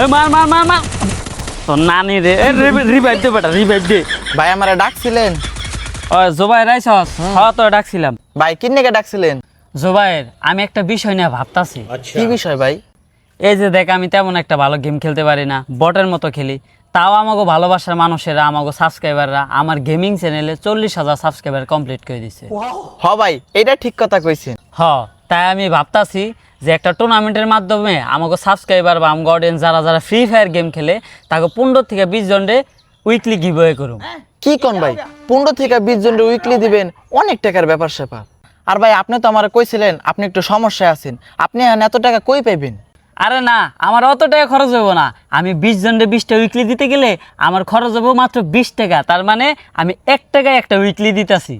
এ মার মার মার মার। তোর নানি রে। রিভাইভ দে বেটা রিভাইভ দে। ভাই আমারে ডাকছিলেন? ও জোবাইর আইসস হ্যাঁ তো ডাকছিলাম। ভাই কি নাকি ডাকছিলেন? জোবাইর আমি একটা বিষয় নিয়ে ভাবতাছি। কি বিষয় ভাই? এই যে দেখ আমি তেমন একটা ভালো গেম খেলতে পারি না বটের মতো খেলি। তাও আমাকে ভালোবাসার মানুষেরা আমাকে সাবস্ক্রাইবাররা আমার গেমিং চ্যানেলে চল্লিশ হাজার সাবস্ক্রাইবার কমপ্লিট করে দিছে। হ ভাই এটা ঠিক কথা কইছেন। হ তাই আমি ভাবতাছি যে একটা টুর্নামেন্টের মাধ্যমে আমাকে সাবস্ক্রাইবার বা আমাকে অডিয়েন্স যারা যারা ফ্রি ফায়ার গেম খেলে তাকে পনেরো থেকে বিশ জনরে উইকলি গিভ করুন। কি কোন ভাই? পনেরো থেকে বিশ জন উইকলি দিবেন অনেক টাকার ব্যাপার স্যাপার। আর ভাই আপনি তো আমার কইছিলেন আপনি একটু সমস্যায় আছেন। আপনি এত টাকা কই পাইবেন? আরে না আমার অত টাকা খরচ হব না। আমি বিশ জনের বিশটা উইকলি দিতে গেলে আমার খরচ হব মাত্র বিশ টাকা। তার মানে আমি এক টাকায় একটা উইকলি দিতেছি।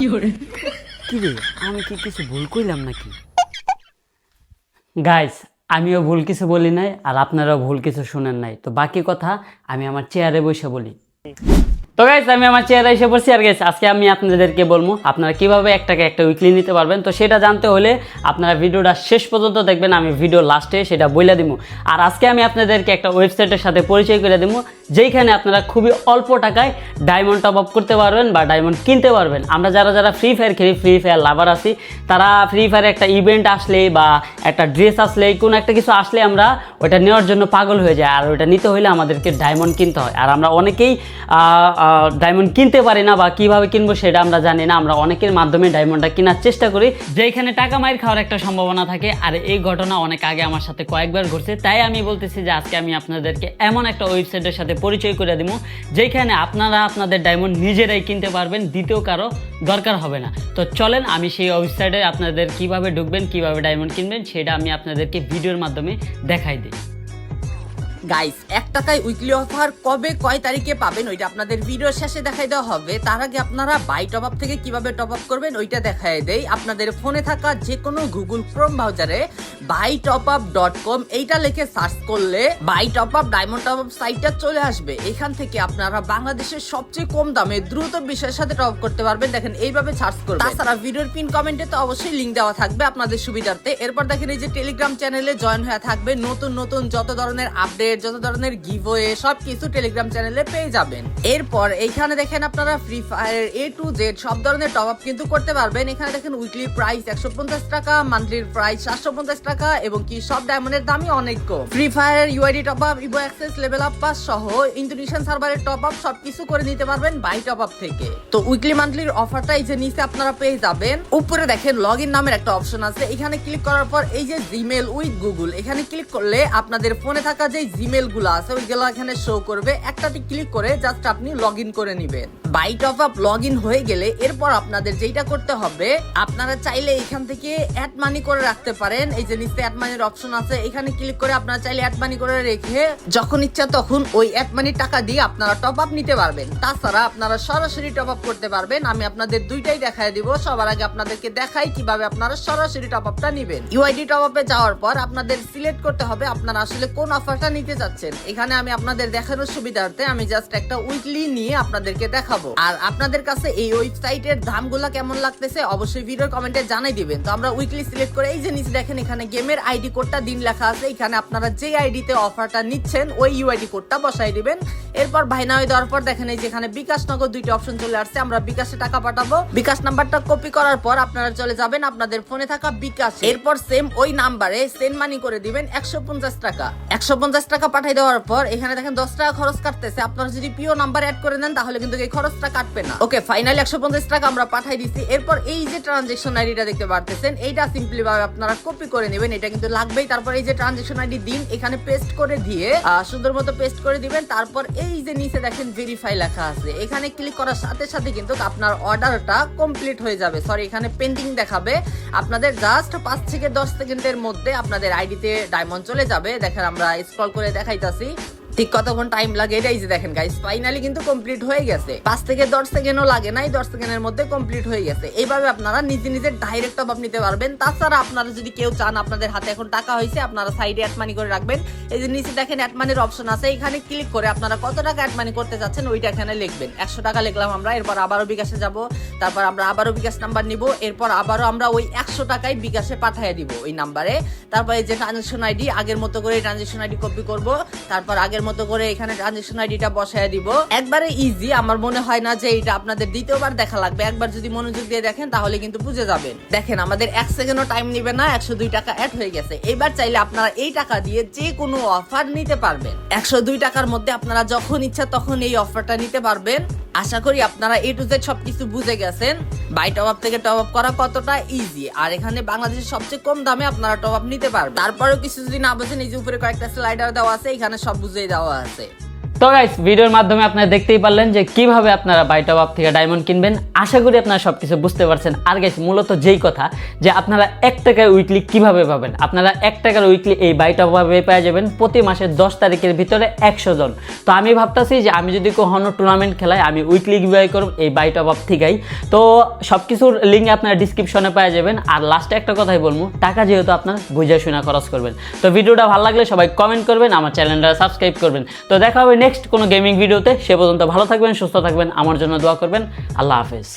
কি রে আমি কি কিছু ভুল কইলাম নাকি? গাইস আমিও ভুল কিছু বলি নাই আর আপনারাও ভুল কিছু শুনেন নাই। তো বাকি কথা আমি আমার চেয়ারে বসে বলি। তো গাইস আমি আমার চেয়ারে এসে পড়ছি আর গাইস আজকে আমি আপনাদেরকে বলব আপনারা কীভাবে একটাকে একটা উইকলি নিতে পারবেন? তো সেটা জানতে হলে আপনারা ভিডিওটা শেষ পর্যন্ত দেখবেন আমি ভিডিও লাস্টে সেটা বইলা দিব আর আজকে আমি আপনাদেরকে একটা ওয়েবসাইটের সাথে পরিচয় করে দেবো যেইখানে আপনারা খুবই অল্প টাকায় ডায়মন্ড টপ আপ করতে পারবেন বা ডায়মন্ড কিনতে পারবেন। আমরা যারা যারা ফ্রি ফায়ার খেলি ফ্রি ফায়ার লাভার আছি, তারা ফ্রি ফায়ারে একটা ইভেন্ট আসলে বা একটা ড্রেস আসলে, কোনো একটা কিছু আসলে আমরা ওটা নেওয়ার জন্য পাগল হয়ে যায় আর ওটা নিতে হলে আমাদেরকে ডায়মন্ড কিনতে হয়। আর আমরা অনেকেই ডায়মন্ড কিনতে পারি না বা কীভাবে কিনবো সেটা আমরা জানি না। আমরা অনেকের মাধ্যমে ডায়মন্ডটা কেনার চেষ্টা করি। যেখানে টাকা মাইর খাওয়ার একটা সম্ভাবনা থাকে, আর এই ঘটনা অনেক আগে আমার সাথে কয়েকবার ঘটছে। তাই আমি বলতেছি যে আজকে আমি আপনাদেরকে এমন একটা ওয়েবসাইটের সাথে পরিচয় করে দিব যেখানে আপনারা আপনাদের ডায়মন্ড নিজেরাই কিনতে পারবেন, দ্বিতীয় কারও দরকার হবে না। তো চলেন, আমি সেই ওয়েবসাইটে আপনাদের কীভাবে ঢুকবেন, কীভাবে ডায়মন্ড কিনবেন, সেটা আমি আপনাদেরকে ভিডিওর মাধ্যমে দেখাই দিই। গাইস এক টাকায় উইকলি অফার কবে, কয় তারিখে পাবেন, ওইটা আপনাদের ভিডিও শেষে দেখাই দেওয়া হবে। তার আগে আপনারা বাই টপ আপ থেকে কীভাবে টপ আপ করবেন, ওইটা দেখাই দেই। আপনাদের ফোনে থাকা যে কোনো গুগল ক্রোম ব্রাউজারে buy top up dot com এইটা লিখে সার্চ করলে buy top up diamond top up সাইটটা চলে আসবে। এখান থেকে আপনারা বাংলাদেশের সবচেয়ে কম দামে দ্রুত বিষয়ের সাথে টপ আপ করতে পারবেন। দেখেন, এইভাবে সার্চ করবেন। তাছাড়া ভিডিওর পিন কমেন্টে তো অবশ্যই লিংক দেওয়া থাকবে আপনাদের সুবিধার্থে। এরপর দেখেন এই যে টেলিগ্রাম চ্যানেলে জয়েন হয়ে থাকবে নতুন নতুন যত ধরনের আপডেট যত ধরনের গিভওয়ে সব কিছু টেলিগ্রাম চ্যানেলে পেয়ে যাবেন। এরপর এইখানে দেখেন আপনারা free fire A to Z সব ধরনের টপ আপ কিন্তু করতে পারবেন। এখানে দেখেন উইকলি প্রাইস একশো পঞ্চাশ টাকা মান্থলির প্রাইস সাতশো পঞ্চাশ টাকা এবং কি সব ডায়মন্ডের দামই অনেক কম। Free fire UID top up Evo access level up pass সহ ইন্দোনেশিয়ান সার্ভারের টপ আপ সবকিছু করে নিতে পারবেন বাই টপ আপ থেকে। তো উইকলি মান্থলির অফারটা এই যে নিচে আপনারা পেয়ে যাবেন। উপরে দেখেন লগ ইন নামের একটা অপশন আছে। এখানে ক্লিক করার পর এই যে জিমেল উইথ গুগল এখানে ক্লিক করলে আপনাদের ফোনে থাকা যে জিমেল গুলো আছে, ওইগুলো এখানে শো করবে। একটাতে ক্লিক করে জাস্ট আপনি লগ করে নিবেন। বাই টপ আপ লগ হয়ে গেলে এরপর আপনাদের যেটা করতে হবে, আপনারা চাইলে এখান থেকে অ্যাড মানি করে রাখতে পারেন। এই যে নিচে অ্যাড মানির অপশন আছে, এখানে ক্লিক করে আপনারা চাইলে অ্যাড মানি করে রেখে যখন ইচ্ছা তখন ওই অ্যাড মানির টাকা দিয়ে আপনারা টপ আপ নিতে পারবেন। তাছাড়া আপনারা সরাসরি টপ আপ করতে পারবেন। আমি আপনাদের দুইটাই দেখায় দিব। সবার আগে আপনাদেরকে দেখাই কীভাবে আপনারা সরাসরি টপ আপটা নিবেন। ইউআইডি টপ আপে যাওয়ার পর আপনাদের সিলেক্ট করতে হবে, আপনারা আসলে কোন অফারটা নিতে চাচ্ছেন এখানে আমি আপনাদের দেখানোর সুবিধার্থে আমি জাস্ট একটা উইকলি নিয়ে আপনাদেরকে দেখাবো। আর আপনাদের কাছে এই ওয়েবসাইটের দামগুলো কেমন লাগতেছে অবশ্যই ভিডিওর কমেন্টে জানাই দিবেন। তো আমরা উইকলি সিলেক্ট করে এই যে নিচে দেখেন, এখানে গেমের আইডি কোডটা দিন লেখা আছে। এখানে আপনারা যে আইডিতে অফারটা নিচ্ছেন, ওই ইউআইডি কোডটা বসাই দিবেন। এরপর ভাইনা হয়ে দেওয়ার পর দেখেন, এই যেখানে বিকাশ নগর দুইটা অপশন চলে আসছে। আমরা বিকাশে টাকা পাঠাবো। বিকাশ নাম্বারটা কপি করার পর আপনারা চলে যাবেন আপনাদের ফোনে থাকা বিকাশ। এরপর সেম ওই নাম্বারে সেন্ড মানি করে দিবেন একশো পঞ্চাশ টাকা। একশো পঞ্চাশ টাকা পাঠাই দেওয়ার পর এখানে দেখেন দশ টাকা খরচ কাটতেছে। আপনারা যদি পিও নাম্বার অ্যাড করে দেন তাহলে কিন্তু এই খরচটা কাটবে না। ওকে ফাইনাল একশো পঞ্চাশ টাকা আমরা পাঠাই দিচ্ছি এরপর এই যে ট্রানজেকশন আইডিটা দেখতে পারতেছেন, এইটা সিম্পলি ভাবে আপনারা কপি করে নেবেন। এটা কিন্তু লাগবেই। তারপর এই যে ট্রানজেকশন আইডি দিন, এখানে পেস্ট করে দিয়ে সুন্দর মতো পেস্ট করে দিবেন। তারপর এই যে নিচে দেখেন ভেরিফাই লেখা আছে। এখানে ক্লিক করার সাথে সাথে কিন্তু আপনার অর্ডারটা কমপ্লিট হয়ে যাবে। সরি এখানে পেন্ডিং দেখাবে। আপনাদের জাস্ট পাঁচ থেকে দশ সেকেন্ডের মধ্যে আপনাদের আইডিতে ডায়মন্ড চলে যাবে। দেখেন আমরা স্ক্রল করে দেখাইতাছি। ঠিক কতক্ষণ টাইম লাগে, এটাই যে দেখেন গাইস ফাইনালি কিন্তু কমপ্লিট হয়ে গেছে। পাঁচ থেকে দশ সেকেন্ডও লাগে নাই, দশ সেকেন্ডের মধ্যে কমপ্লিট হয়ে গেছে। এইভাবে আপনারা নিজে নিজে ডাইরেক্ট টপ নিতে পারবেন। তাছাড়া আপনারা যদি কেউ চান, আপনাদের হাতে এখন টাকা হয়েছে, আপনারা সাইডে অ্যাড মানি করে রাখবেন। এই যে নিচে দেখেন অ্যাড অপশন আছে, এখানে ক্লিক করে আপনারা কত টাকা অ্যাড মানি করতে চাচ্ছেন ওইটা এখানে লিখবেন। একশো টাকা লিখলাম আমরা, এরপর আবারও বিকাশে যাব, তারপর আমরা আবারও বিকাশ নাম্বার নিব, এরপর আবারও আমরা ওই একশো টাকায় বিকাশে পাঠিয়ে দিব ওই নাম্বারে তারপর এই যে ট্রানজেকশন আইডি আগের মতো করে ট্রানজেকশন আইডি কপি করব, তারপর আগের মতো করে এখানে ট্রানজেকশন আইডিটা বসায় দিব। একবারে ইজি আমার মনে হয় না যে এটা আপনাদের দ্বিতীয়বার দেখা লাগবে। একবার যদি মনোযোগ দিয়ে দেখেন, তাহলে কিন্তু বুঝে যাবেন। দেখেন, আমাদের এক সেকেন্ডও টাইম নিবে না, একশো দুই টাকা অ্যাড হয়ে গেছে। এবার চাইলে আপনারা এই টাকা দিয়ে যে কোনো অফার নিতে পারবেন। একশো দুই টাকার মধ্যে আপনারা যখন ইচ্ছা তখন এই অফারটা নিতে পারবেন। আশা করি আপনারা এ টু জেড সবকিছু বুঝে গেছেন। বাই টপ আপ থেকে টপ আপ করা কতটা ইজি আর এখানে বাংলাদেশের সবচেয়ে কম দামে আপনারা টপ আপ নিতে পারবেন। তারপরেও কিছু যদি না বোঝেন, এই যে উপরে কয়েকটা স্লাইডার দেওয়া আছে, এখানে সব বুঝিয়ে দেওয়া আছে তো গাইস ভিডিওর মাধ্যমে আপনারা দেখতেই পারলেন যে কীভাবে আপনারা বাই টপ আপ থেকে ডায়মন্ড কিনবেন। আশা করি আপনারা সব কিছু বুঝতে পারছেন। আর গাইস মূলত যেই কথা, যে আপনারা এক টাকার উইকলি কীভাবে পাবেন? আপনারা এক টাকার উইকলি এই বাই টপ আপে পেয়ে যাবেন প্রতি মাসের দশ তারিখের ভিতরে একশো জন। তো আমি ভাবতেছি যে আমি যদি কখনো টুর্নামেন্ট খেলাই আমি উইকলি গিভাই করব এই বাই টপ আপ থেকেই। তো সব কিছুর লিঙ্ক আপনারা ডিসক্রিপশনে পেয়ে যাবেন। আর লাস্টে একটা কথাই বলব, টাকা যেহেতু আপনার বুঝে শুনে খরচ করবেন। তো ভিডিওটা ভালো লাগলে সবাই কমেন্ট করবেন, আমার চ্যানেলটা সাবস্ক্রাইব করবেন। তো দেখা হবে নেক্সট কোনো গেমিং ভিডিওতে সে পর্যন্ত ভালো থাকবেন, সুস্থ থাকবেন, আমার জন্য দোয়া করবেন। আল্লাহ হাফেজ।